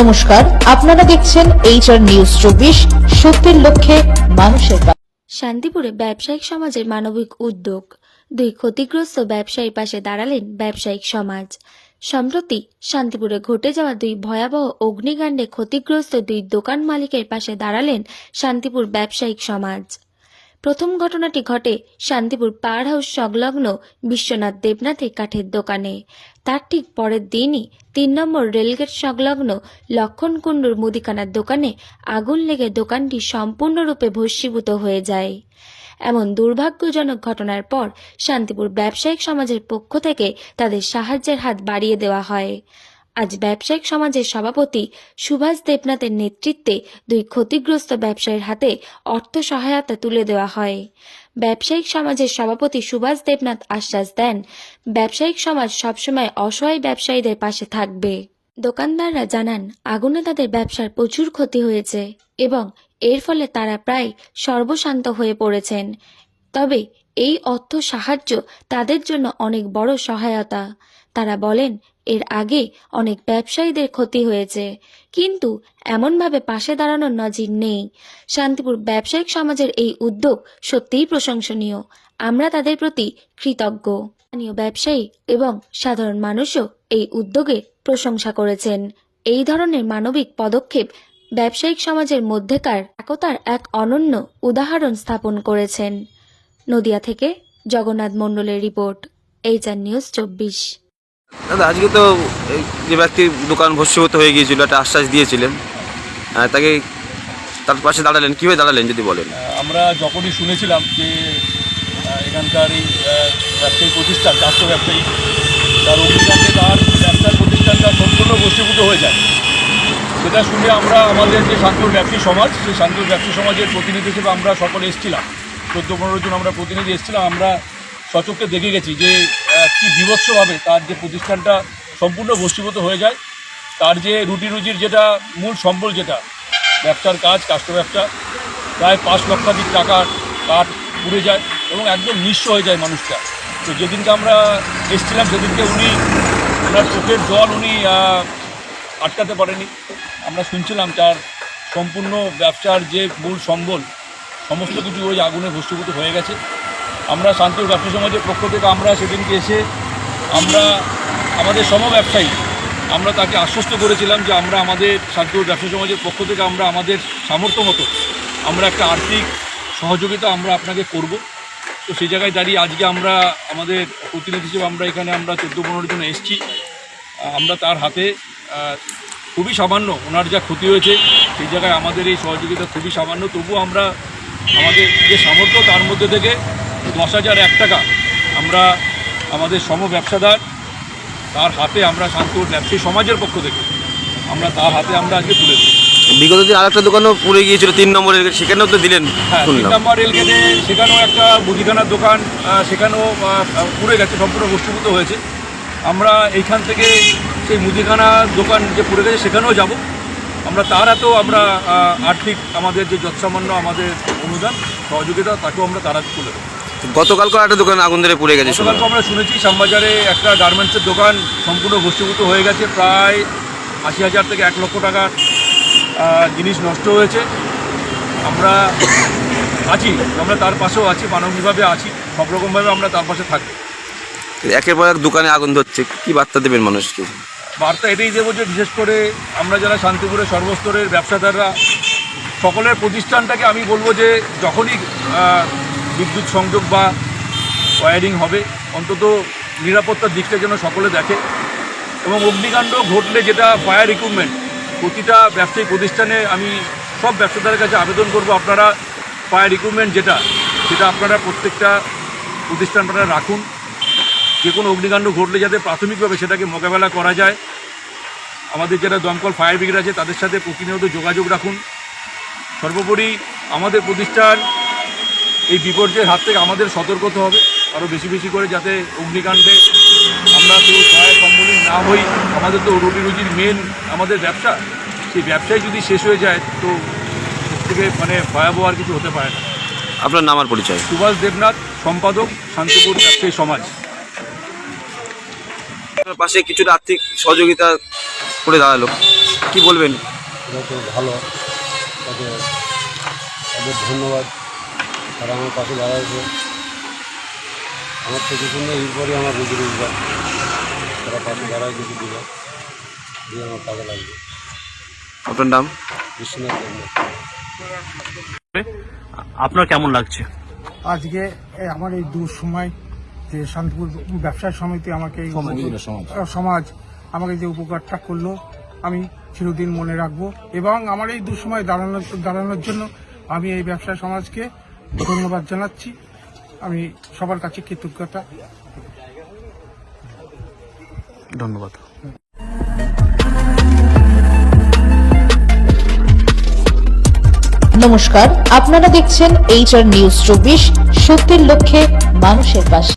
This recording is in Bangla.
নমস্কার, আপনারা দেখছেন এইচআর নিউজ চব্বিশ, সত্যের লক্ষ্যে মানুষের শান্তিপুরে ব্যবসায়িক সমাজের মানবিক উদ্যোগ। দুই ক্ষতিগ্রস্ত ব্যবসায়ীর পাশে দাঁড়ালেন ব্যবসায়িক সমাজ। সম্প্রতি শান্তিপুরে ঘটে যাওয়া দুই ভয়াবহ অগ্নিকাণ্ডে ক্ষতিগ্রস্ত দুই দোকান মালিকের পাশে দাঁড়ালেন শান্তিপুর ব্যবসায়িক সমাজ। প্রথম ঘটনাটি ঘটে শান্তিপুর পাওয়ার হাউস সংলগ্ন বিশ্বনাথ দেবনাথের কাঠের দোকানে। তার ঠিক পরের দিনই তিন নম্বর রেলগেট সংলগ্ন লক্ষণ কুণ্ডুর মুদিখানার দোকানে আগুন লেগে দোকানটি সম্পূর্ণরূপে ভস্মীভূত হয়ে যায়। এমন দুর্ভাগ্যজনক ঘটনার পর শান্তিপুর ব্যবসায়িক সমাজের পক্ষ থেকে তাদের সাহায্যের হাত বাড়িয়ে দেওয়া হয়। আজ ব্যবসায়িক সমাজের সভাপতি সুভাষ দেবনাথের নেতৃত্বে দুই ক্ষতিগ্রস্ত ব্যবসায়ীর হাতে অর্থ সহায়তা তুলে দেওয়া হয়। ব্যবসায়িক সমাজের সভাপতি সুভাষ দেবনাথ আশ্বাস দেন, ব্যবসায়িক সমাজ সবসময় অসহায় ব্যবসায়ীদের পাশে থাকবে। দোকানদাররা জানান, আগুনে তাদের ব্যবসার প্রচুর ক্ষতি হয়েছে এবং এর ফলে তারা প্রায় সর্বশান্ত হয়ে পড়েছেন। তবে এই অর্থ সাহায্য তাদের জন্য অনেক বড় সহায়তা। তারা বলেন, এর আগে অনেক ব্যবসায়ীদের ক্ষতি হয়েছে। কিন্তু এমনভাবে পাশে দাঁড়ানোর নজির নেই। শান্তিপুর ব্যবসায়িক সমাজের এই উদ্যোগ সত্যিই প্রশংসনীয়। আমরা তাদের প্রতি কৃতজ্ঞ। স্থানীয় ব্যবসায়ী এবং সাধারণ মানুষও এই উদ্যোগে প্রশংসা করেছেন। এই ধরনের মানবিক পদক্ষেপ ব্যবসায়িক সমাজের মধ্যেকার একতার এক অনন্য উদাহরণ স্থাপন করেছেন। নদিয়া থেকে জগন্নাথ মণ্ডলের রিপোর্ট এইচ আর নিউজ চব্বিশ। দাদা, আজকে তো যে ব্যক্তি দোকান ভস্মীভূত হয়ে গিয়েছিল, একটা আশ্বাস দিয়েছিলেন। তাকে তার পাশে দাঁড়ালেন, কীভাবে দাঁড়ালেন যদি বলেন? আমরা যখনই শুনেছিলাম যে এখানকার এই ব্যবসায়ী প্রতিষ্ঠান রাষ্ট্র ব্যবসায়ী, তার অগ্নিকাণ্ডে তার ব্যবসার প্রতিষ্ঠানটা সম্পূর্ণ বস্তুভূত হয়ে যায়। সেটা শুনে আমরা আমাদের যে শান্তিপুর ব্যবসায়ী সমাজ, সেই শান্তিপুর ব্যবসায়ী সমাজের প্রতিনিধি হিসেবে আমরা সকলে এসেছিলাম। চোদ্দ পনেরো জন আমরা প্রতিনিধি এসেছিলাম, আমরা সচক্ষে দেখে গেছি যে কি বিভৎসভাবে তার যে প্রতিষ্ঠানটা সম্পূর্ণ বস্তুভূত হয়ে যায়, তার যে রুটি রুজির যেটা মূল সম্বল যেটা, ব্যবসার কাজ কাস্ট ব্যবসা, প্রায় পাঁচ লক্ষাধিক টাকার কাঠ পুড়ে যায় এবং একদম নিঃস্ব হয়ে যায় মানুষটা। তো যেদিনকে আমরা এসেছিলাম, সেদিনকে উনি, ওনার চোখের জল উনি আটকাতে পারেনি। আমরা শুনছিলাম তার সম্পূর্ণ ব্যবসার যে মূল সম্বল, সমস্ত কিছু ওই আগুনে ভস্মীভূত হয়ে গেছে। আমরা শান্তিপুর ব্যবসা সমাজের পক্ষ থেকে আমরা সেদিনকে এসে আমরা আমাদের সম ব্যবসায়ী, আমরা তাকে আশ্বস্ত করেছিলাম যে আমরা আমাদের শান্তিপুর ব্যবসা সমাজের পক্ষ থেকে আমরা আমাদের সামর্থ্য মতো আমরা একটা আর্থিক সহযোগিতা আমরা আপনাকে করব। তো সেই জায়গায় দাঁড়িয়ে আজকে আমরা আমাদের প্রতিনিধি হিসেবে আমরা এখানে আমরা চোদ্দ পনেরো জন এসেছি। আমরা তার হাতে খুবই সামান্য ওনার যা ক্ষতি হয়েছে সেই জায়গায় আমাদের এই সহযোগিতা খুবই সামান্য। তবুও আমরা আমাদের যে সামর্থ্য তার মধ্যে থেকে দশ হাজার এক টাকা। আমরা আমাদের সম ব্যবসাদার তার হাতে আমরা শান্তিপুর ব্যবসায়ী সমাজের পক্ষ থেকে আমরা তার হাতে আমরা আজকে তুলে দিই। বিগত দিন আরেকটা দোকানও পুড়ে গিয়েছিল তিন নম্বরের সেখানেও তো দিলেন হ্যাঁ তিন নম্বর রেলগেটে সেখানেও একটা মুদিখানার দোকান সেখানেও পুড়ে গেছে সম্পূর্ণ বস্তুভূত হয়েছে। আমরা এইখান থেকে সেই মুদিখানা দোকান যে পুড়ে গেছে সেখানেও যাব। আমরা তার হাতেও আমরা আর্থিক আমাদের যে যৎসামান্য আমাদের অনুদান সহযোগিতা তাকেও আমরা তারা তুলে দেবো। গতকালকে একটা দোকান আগুন ধরে পুড়ে গেছে গতকালকে আমরা শুনেছি শ্যামবাজারে একটা গার্মেন্টসের দোকান সম্পূর্ণ ভস্মীভূত হয়ে গেছে প্রায় আশি হাজার থেকে এক লক্ষ টাকার জিনিস নষ্ট হয়েছে। আমরা আছি আমরা তার পাশেও আছি মানবিকভাবে আছি সব রকমভাবে আমরা তার পাশে থাকি একের পর এক দোকানে আগুন ধরছে কী বার্তা দেবেন মানুষকে? বার্তা এটাই দেবো যে বিশেষ করে আমরা যারা শান্তিপুরের সর্বস্তরের ব্যবসাদাররা সকলের প্রতিষ্ঠানটাকে আমি বলব যে যখনই বিদ্যুৎ সংযোগ বা ওয়ারিং হবে, অন্তত নিরাপত্তার দিকটা যেন সকলে দেখে। এবং অগ্নিকাণ্ড ঘটলে যেটা ফায়ার ইকুইপমেন্ট প্রতিটা ব্যবসায়িক প্রতিষ্ঠানে আমি সব ব্যবসাদারের কাছে আবেদন করব, আপনারা ফায়ার ইকুইপমেন্ট যেটা, সেটা আপনারা প্রত্যেকটা প্রতিষ্ঠান আপনারা রাখুন। যে কোনো অগ্নিকাণ্ড ঘটলে যাতে প্রাথমিকভাবে সেটাকে মোকাবেলা করা যায়। আমাদের যারা দমকল ফায়ার ব্রিগেড আছে, তাদের সাথে প্রতিনিয়ত যোগাযোগ রাখুন। সর্বোপরি আমাদের প্রতিষ্ঠান এই বিপর্যয়ের হাত থেকে আমাদের সতর্ক হতে হবে আরও বেশি বেশি করে যাতে অগ্নিকাণ্ডে আমরা কেউ সহায় সম্বলিত না হই। আমাদের তো রুটি রুজির মেন আমাদের ব্যবসা। সেই ব্যবসায় যদি শেষ হয়ে যায় তো এর থেকে মানে ভয়াবহ আর কিছু হতে পারে না। আপনার নাম আর পরিচয়? সুভাষ দেবনাথ সম্পাদক শান্তিপুর ব্যবসায়ী সমাজ। আপনার পাশে কিছুটা আর্থিক সহযোগিতা করে দাঁড়াল। কি বলবেন? ভালো। তাকে তাদের ধন্যবাদ। তারা আমার পাশে দাঁড়াইছে আমার থেকে শুনে এরপরে আমার রুজি রোজগার। তারা পাশে দাঁড়ায় কিছু দিল দিয়ে আমার কাজে লাগবে। আপনার নাম? বিশ্বনাথ আপনার কেমন লাগছে? আজকে আমার এই দু সময় যে শান্তিপুর ব্যবসায় সমিতি আমাকে এই সমাজ আমাকে যে উপকারটা করল আমি চিরদিন মনে রাখব। এবং আমার এই দুঃসময় দাঁড়ানোর দাঁড়ানোর জন্য আমি এই ব্যবসায় সমাজকে ধন্যবাদ জানাচ্ছি। আমি সবার কাছে কৃতজ্ঞতা। ধন্যবাদ। নমস্কার আপনারা দেখছেন এইচআর নিউজ চব্বিশ সত্যের লক্ষ্যে মানুষের পাশে।